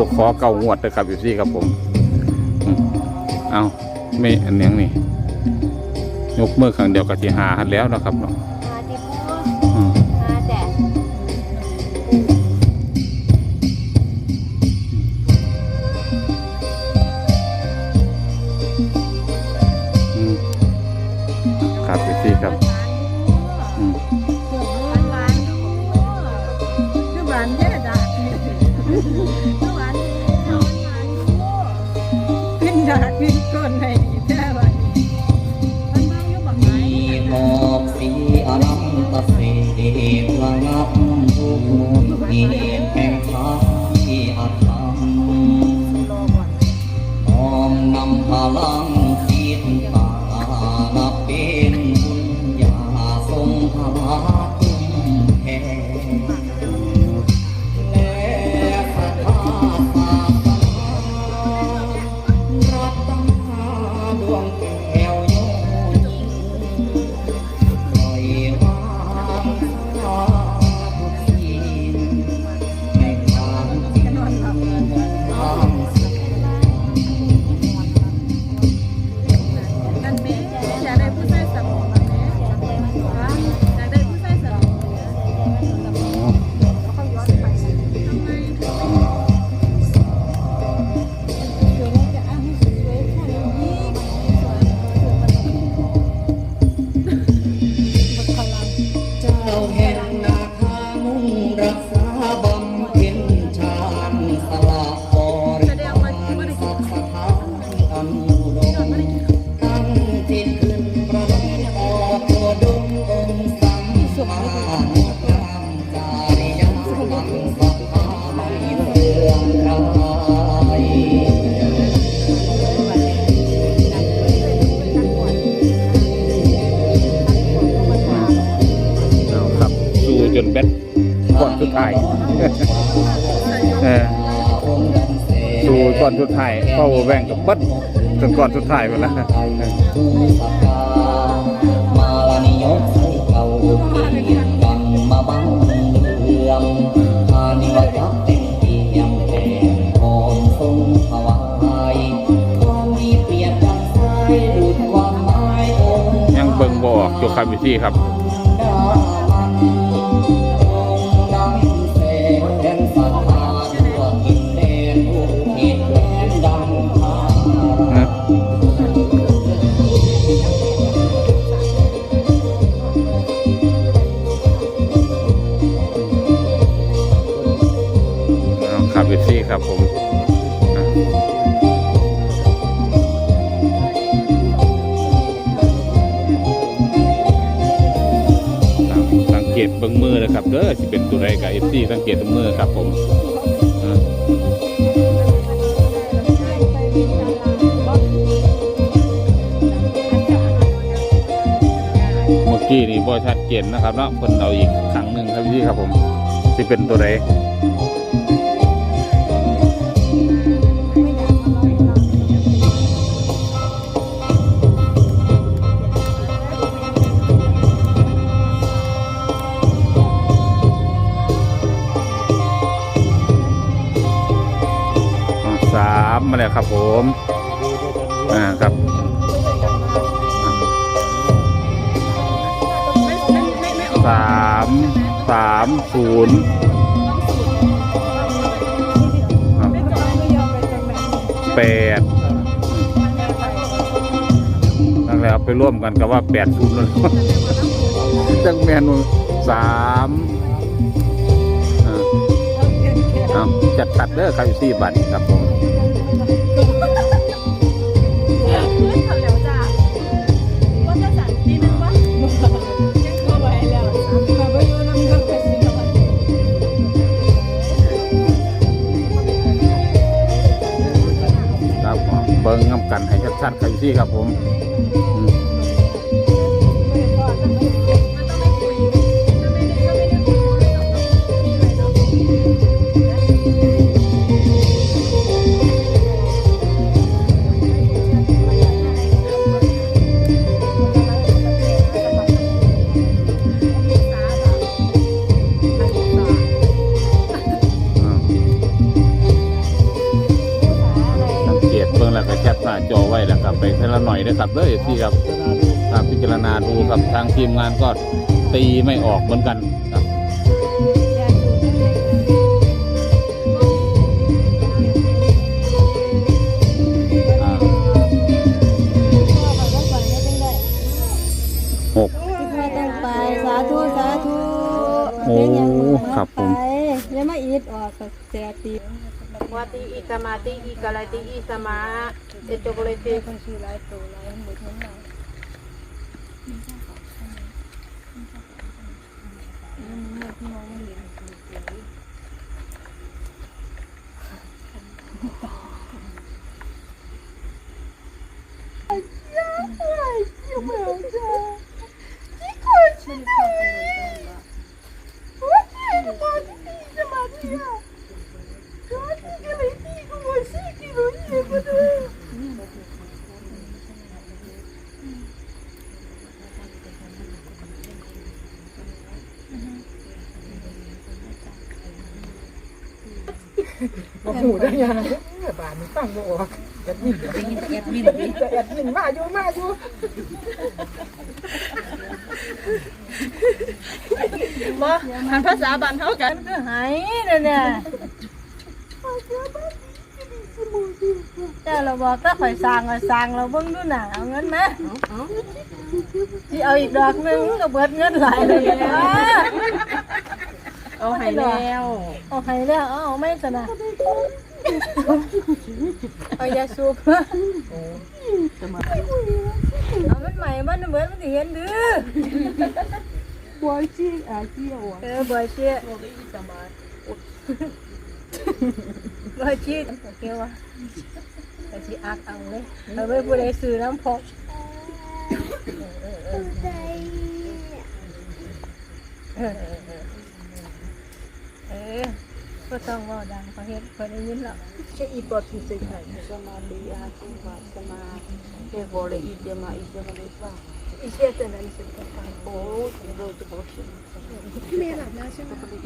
ถูกขอเก่างวดเลยครับอยู่ที่ครับผม เอาไม่อันเนี้ยงนี่ ยกมือข้างเดียวกับที่หาหันแล้วนะครับเนาะะเสกระงับทุกเหตุแห่งทางที่อาธรรมน้อมนำพลัง ท้ายเข้าแบ่งกับเบัดจนก่อนสุดท้ายไปแล้วมาลานิยมให้เก่าบังมาบังเรืองทานิวจักเต็มปี่ยมแผ่หอมทรงถวายความมีเปรียบดังสายดูดความหมายองค์ยังเบิ่งบออกอยู่ครับอยู่ที่ครับ กตเบิ้งมือนะครับเด้อสิเป็นตัวใดกับเอฟซีสังเกตเบิ้งมือครับผมเมื่อกี้นี่บอชัดเจนนะครับเนาะเพิ่นเอาอีกครั้งหนึ่งครับพี่ครับผมสิเป็นตัวใด มาแล้วครับผมอ่าครับสามสามศูนย์แปดนั่นแหละไปร่วมกันกับว่าแปดศูนย์เลยจังแมนสามอ่าจัดตัดเด้อครับสี่บัตรครับผม เบิ้งน้ำกันให้ชัดๆครับพี่ครับผม จอไว้แล้วครับไปเทละหน่อยนะครับเด้อที่ครับตามพิจารณาดูครับทางทีมงานก็ตีไม่ออกเหมือนกันครับอ่าหกไม่ต้องไปสาธุสาธุโอ้ครับผมไปแล้วมาอีดออกกับเสียตี วาติอิสมาติอิกาลติอิสมาเอตุกเลติคนชื่อหลายตัวหลายหมดทั้งหลา ยบ่หูได้ยังบานนี้ฟังบ่ออกแอดมินแอดมินแอดมินมาอยู่มาอยู่บ่หันภาษาบ้านเฮากันก็หายนั่นน่ะแต่เราบอกก็ข่อยสร้างก็สร้างเราเบิ่งดูหน่ะเอาเงินมาสิเอาอีกดอกหนึงก็เบิดเงินหลายเลยนะ เอาให้แล้วเอาให้แล้วเอาเอาไม่สนะเอายาสูบเอามันใหม่มันเหมือนมันสิเห็นดื้อบัวชี้อาเกี่ยวเออบ่อยเชี่ยบ่อยชี้เกี่ยวว่าบ่อยชี้อักเอาเลยเอาไปผู้ใดซื้อน้ำพกเออเออเออเออก็ต้องเว่าดังเขาเฮ็ดเขาได้ยินแล้ว che i pot tu se kai sama de ya tu va sama e vole i de ma i de ma le fa อีเชี่ยแต่นั้นสิ o do to bo shi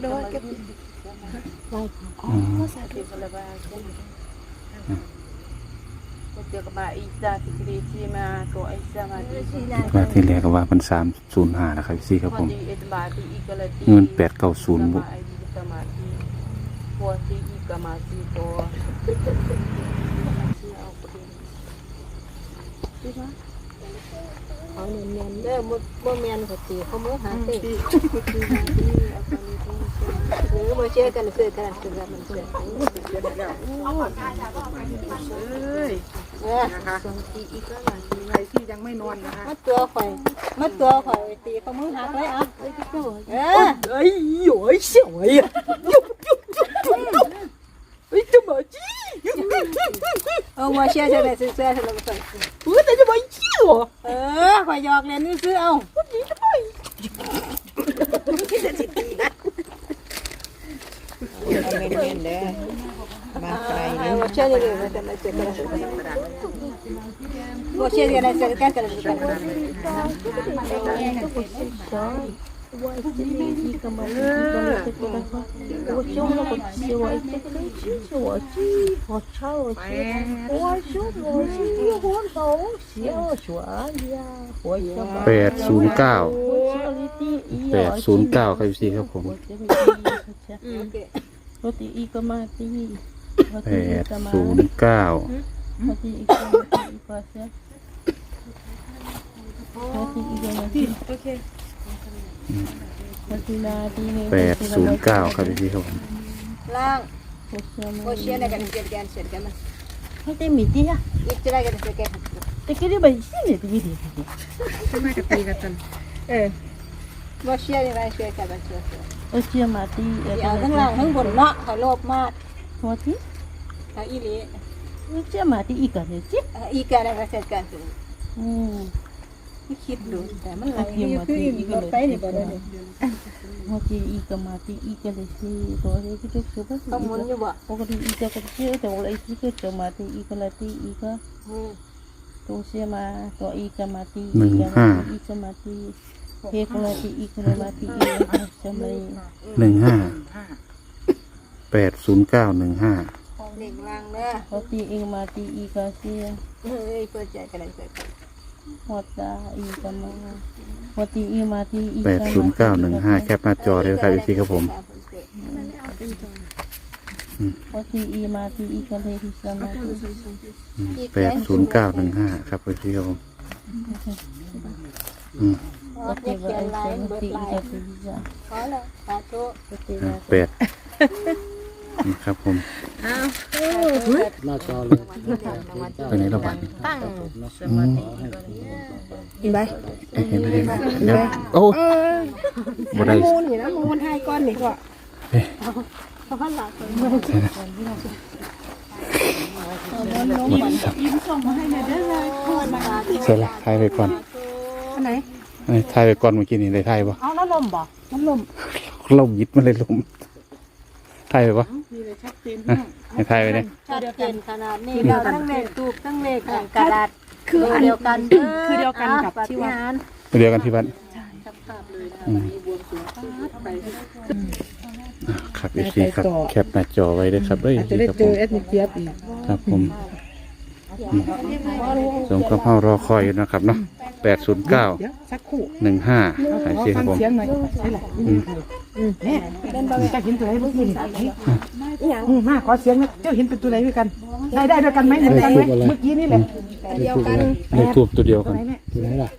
โดนเก็บอืม ke vole ba ke ko te ka ba i sa ti kri ti ma ko ai sa ma ti สีนางว่าที่แรกก็ว่าเป็นสามศูนย์ห้านะครับพี่ครับผมวาติอิสมาติอิกาลติเงินแปดเก้าศูนย์บุ sama ai di sama ti วาติอิกามาติ to เขาเนียนๆเด้อบ่บ่แม่นก็ตีเขามือหาเตะหรือบ่เชื่อกันซื้อกันซื้อกันมันเชื่อเอ้ยเออนะคะใครที่ยังไม่นอนนะคะมาตัวข่อยมาตัวข่อยตีเขามือหักเลยอะเออเอ้ยโอ้ยสวยอะเฮ้ยจะมาจี้เอาบ่เชื่อจะได้ซื้อเสื้อให้เส่เฮ้ยแต่จะมาจี้เอเออข่อย หยอกเล่นนี่ซื้อเอาไม่เรียนเด้อมาไกลเออบ่เชื่อจะได้แต่ละเจอกันบ่เชื่อจะได้ซื้อกันกันกัน แปดศูนย์เก้าแปดศูนย์เก้าครับพี่ครับผม Roti ika mati. แปดศูนย์เก้า Roti ika mati ipasya. แปดศูนย์เก้าครับพี่ครับผมล่าง Kusya บ่ mo. เชื่อได้กันเกิดกันเสร็จกันมัน Hati miti ya. อีกจะได้กันเสร็จกัน Tekiri ba sini tu miti. เออบ่เชื่อจะได้ช่วยกันเชื่อ Roti mati. เอาทั้งล่างทั้งบนเนาะข่อยโลภมาก Roti. เอาอีหลี Roti mati ika ni si. อีกการอะไรเสร็จกัน Hmm. ไม่คิดดูแต่มันไหลอยู่คืออีกรถไปนี่บ่ได้นี่ Roti ika mati ika ni si. Roti kita cuba. ต้องหมุนอยู่บ่ Pokoknya ika kecil, kalau ika kecil mati ika lati ika. อืม tu sia ma to ika mati Mừng ika ha. mati ika mati he ko mati ika na mati ika sa mai หนึ่งห้าแปดศูนย์เก้าหนึ่งห้าเเด็กลังเด้อ Có tí y mà tí y cả xí เฮ้ยเปิดใจกันเลยเปิดใจ Hoặc là y cả mà Có tí y mà tí y แปดศูนย์เก้าหนึ่งห้าแคปหน้าจอเลยครับพี่ครับผม Có tí y mà tí y cả lấy thì sao mà แปดศูนย์เก้าหนึ่งห้าครับพี่ครับผมอืม Có tí vợ ấy sẽ có tí y cả thì sao ขอเลยสาธุ Có tí อ่า là แปดนี่ครับผม หน้าจอเลยไปไหนระบาดนี่ตั้งอืมเห็นไหมเอ๊ะเห็นไหมเห็นไหมเดี๋ยวโอ้บ่ได้มูลนี่นะมูลให้ก้อนนี่ก็เสร็จละถ่ายไปก่อนอันไหนถ่ายไปก่อนเมื่อกี้นี่ได้ถ่ายปะเอาแล้วลมบ่น้ำลมลมยิดมันเลยลม ถ่ายไปปะอะให้ถ่ายไปเลยชัดเจนขนาดนี้เราทั้งเลขตูบทั้งเลขกระดาษคือเดียวกันคือเดียวกันกับที่ว่าเดียวกันที่บ้านอืมอะครับอีกทีครับแคปหน้าจอไว้ด้วยครับเอ้ยจะได้ครับเจผอมแอดมินเจี๊ยบอีกครับผมอืม สมกับเฮารอคอยอยู่นะครับเนาะแปดศูนย์เก้าเดี๋ยวสักครู่หนึ่งห้าขหายอชีคฟัรับงผมเสียงหน่อยใช่แหละแม่จะเห็นตัวไหนเมื่อกี้นี่อืมมาขอเสียงหนะเจ้าเห็นเป็นตัวไหนด้วยกัน ได้ได้ด้วยกันไหมเหมือนกันไหมเมื่อกี้นี่แหละเดียวกันเลขทูบตัวเดียวตักัวนไหนแม่ตัวไหนล่ะ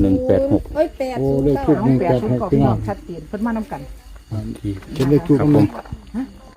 หนึ่งแปดหกเอ้ยแปดโอ้เลขทูบหนึ่งแปแปดดศูนหย์กกรอบพี่พี่น้น้อองงชัดเจนเพิ่นมาน้ำกันทีเขียนเลขทูบครับกันผไหมม